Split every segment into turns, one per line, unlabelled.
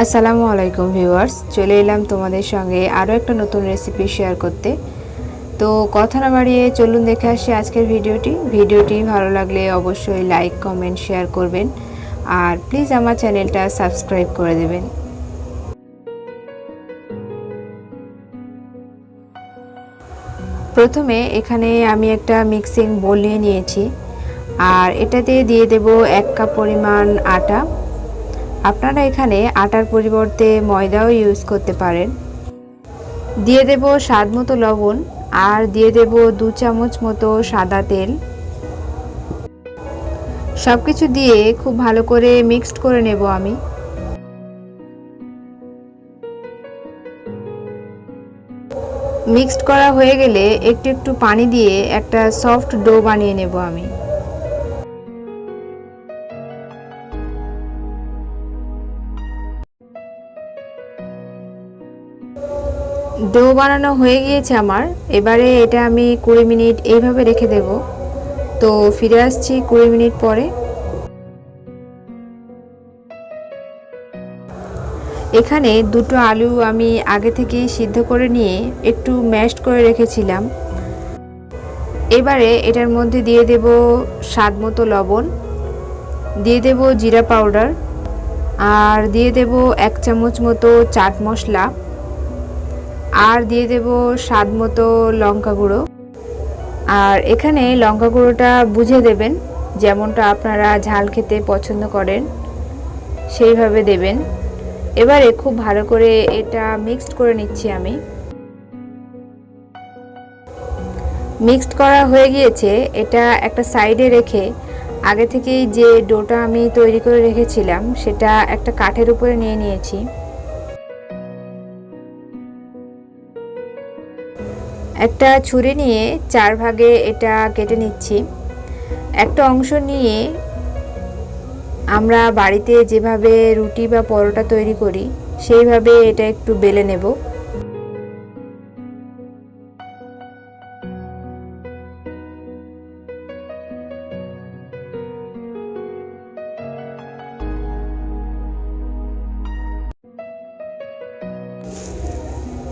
আসসালামু আলাইকুম ভিউয়ার্স, চলে এলাম তোমাদের সঙ্গে আরও একটা নতুন রেসিপি শেয়ার করতে। তো কথা না বাড়িয়ে চলুন দেখে আসি আজকের ভিডিওটি। ভিডিওটি ভালো লাগলে অবশ্যই লাইক কমেন্ট শেয়ার করবেন। আর প্লিজ আমার চ্যানেলটা সাবস্ক্রাইব করে দেবেন। প্রথমে এখানে আমি একটা মিক্সিং বোল নিয়ে নিয়েছি। আর এটাতে দিয়ে দেব এক কাপ পরিমাণ আটা। আপনারা এখানে আটার পরিবর্তে ময়দাও ইউজ করতে পারেন। দিয়ে দেব স্বাদ মতো লবণ আর দিয়ে দেব দু চামচ মতো সাদা তেল। সব কিছু দিয়ে খুব ভালো করে মিক্সড করে নেব আমি। মিক্সড করা হয়ে গেলে একটু একটু পানি দিয়ে একটা সফট ডো বানিয়ে নেব আমি। ডো বানানো হয়ে গিয়েছে আমার। এবারে এটা আমি কুড়ি মিনিট এইভাবে রেখে দেব। তো ফিরে আসছি কুড়ি মিনিট পরে। এখানে দুটো আলু আমি আগে থেকেই সিদ্ধ করে নিয়ে একটু ম্যাশড করে রেখেছিলাম। এবারে এটার মধ্যে দিয়ে দেব স্বাদ মতো লবণ, দিয়ে দেব জিরা পাউডার, আর দিয়ে দেব এক চামচ মতো চাট মশলা। আর দিয়ে দেব স্বাদ মতো লঙ্কা গুঁড়ো। আর এখানে লঙ্কা গুঁড়োটা বুঝে দেবেন, যেমনটা আপনারা ঝাল খেতে পছন্দ করেন, সেইভাবে দেবেন। এবারে খুব ভালো করে এটা মিক্সড করে নিচ্ছি আমি। মিক্সড করা হয়ে গিয়েছে, এটা একটা সাইডে রেখে আগে থেকেই যে ডোটা আমি তৈরি করে রেখেছিলাম, সেটা একটা কাঠের উপরে নিয়ে নিয়েছি। একটা ছুরি নিয়ে চার ভাগে এটা কেটে নিচ্ছি। একটা অংশ নিয়ে আমরা বাড়িতে যেভাবে রুটি বা পরোটা তৈরি করি, সেইভাবে এটা একটু বেলে নেব।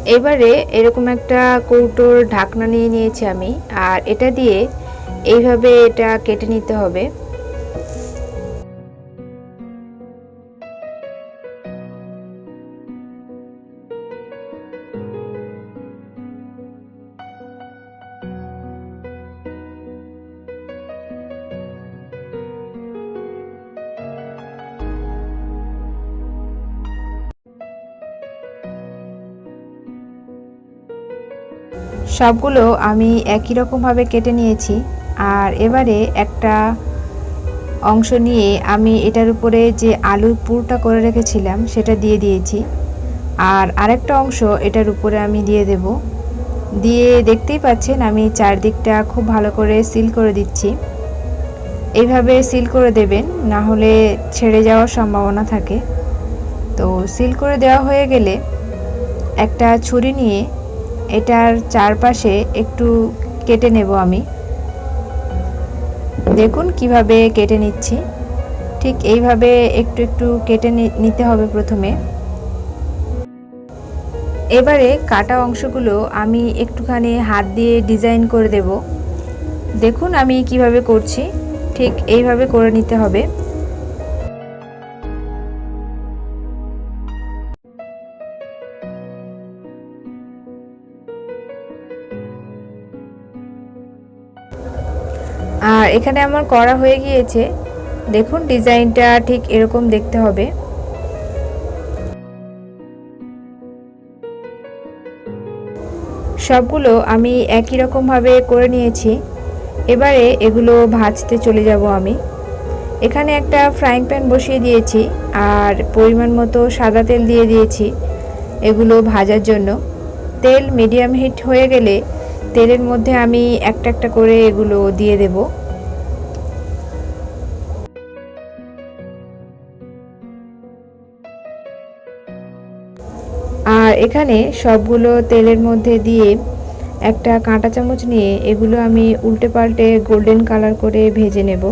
এবারে এরকম একটা কৌটোর ঢাকনা নিয়ে নিয়েছি আমি, আর এটা দিয়ে এইভাবে এটা কেটে নিতে হবে। সবগুলো আমি একই রকমভাবে কেটে নিয়েছি। আর এবারে একটা অংশ নিয়ে আমি এটার উপরে যে আলুর পুরটা করে রেখেছিলাম, সেটা দিয়ে দিয়েছি। আর আরেকটা অংশ এটার উপরে আমি দিয়ে দেব। দিয়ে দেখতেই পাচ্ছেন আমি চারদিকটা খুব ভালো করে সিল করে দিচ্ছি। এইভাবে সিল করে দেবেন, না হলে ছেড়ে যাওয়ার সম্ভাবনা থাকে। তো সিল করে দেওয়া হয়ে গেলে একটা ছুরি নিয়ে এটার চারপাশে একটু কেটে নেব আমি। দেখুন কীভাবে কেটে নিচ্ছি। ঠিক এইভাবে একটু একটু কেটে নিতে হবে প্রথমে। এবারে কাটা অংশগুলো আমি একটুখানি হাত দিয়ে ডিজাইন করে দেব। দেখুন আমি কীভাবে করছি। ঠিক এইভাবে করে নিতে হবে। আর এখানে আমার করা হয়ে গিয়েছে। দেখুন, ডিজাইনটা ঠিক এরকম দেখতে হবে। সবগুলো আমি একই রকমভাবে করে নিয়েছি। এবারে এগুলো ভাজতে চলে যাব আমি। এখানে একটা ফ্রাইং প্যান বসিয়ে দিয়েছি আর পরিমাণ মতো সাদা তেল দিয়ে দিয়েছি এগুলো ভাজার জন্য। তেল মিডিয়াম হিট হয়ে গেলে তেলের মধ্যে আমি একটা একটা করে এগুলো দিয়ে দেব। এখানে সবগুলো তেলের মধ্যে দিয়ে একটা কাঁটা চামচ নিয়ে এগুলো আমি উল্টে পাল্টে গোল্ডেন কালার করে ভেজে নেব।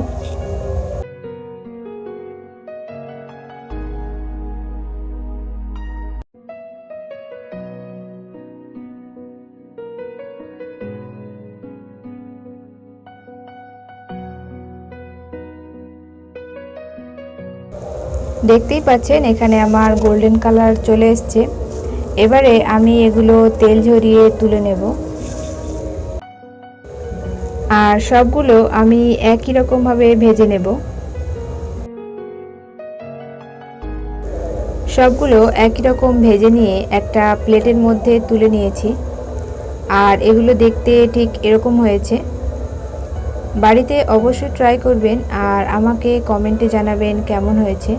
দেখতেই পাচ্ছেন, এখানে আমার গোল্ডেন কালার চলে এসছে। এবারে আমি এগুলো তেল ঝরিয়ে তুলে নেব। আর সবগুলো আমি একই রকমভাবে ভেজে নেব। সবগুলো একই রকম ভেজে নিয়ে একটা প্লেটের মধ্যে তুলে নিয়েছি। আর এগুলো দেখতে ঠিক এরকম হয়েছে। বাড়িতে অবশ্যই ট্রাই করবেন আর আমাকে কমেন্টে জানাবেন কেমন হয়েছে।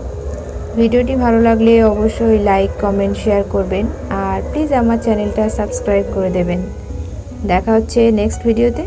ভিডিওটি ভালো লাগলে অবশ্যই লাইক, কমেন্ট, শেয়ার করবেন আর প্লিজ আমার চ্যানেলটা সাবস্ক্রাইব করে দেবেন। দেখা হচ্ছে নেক্সট ভিডিওতে।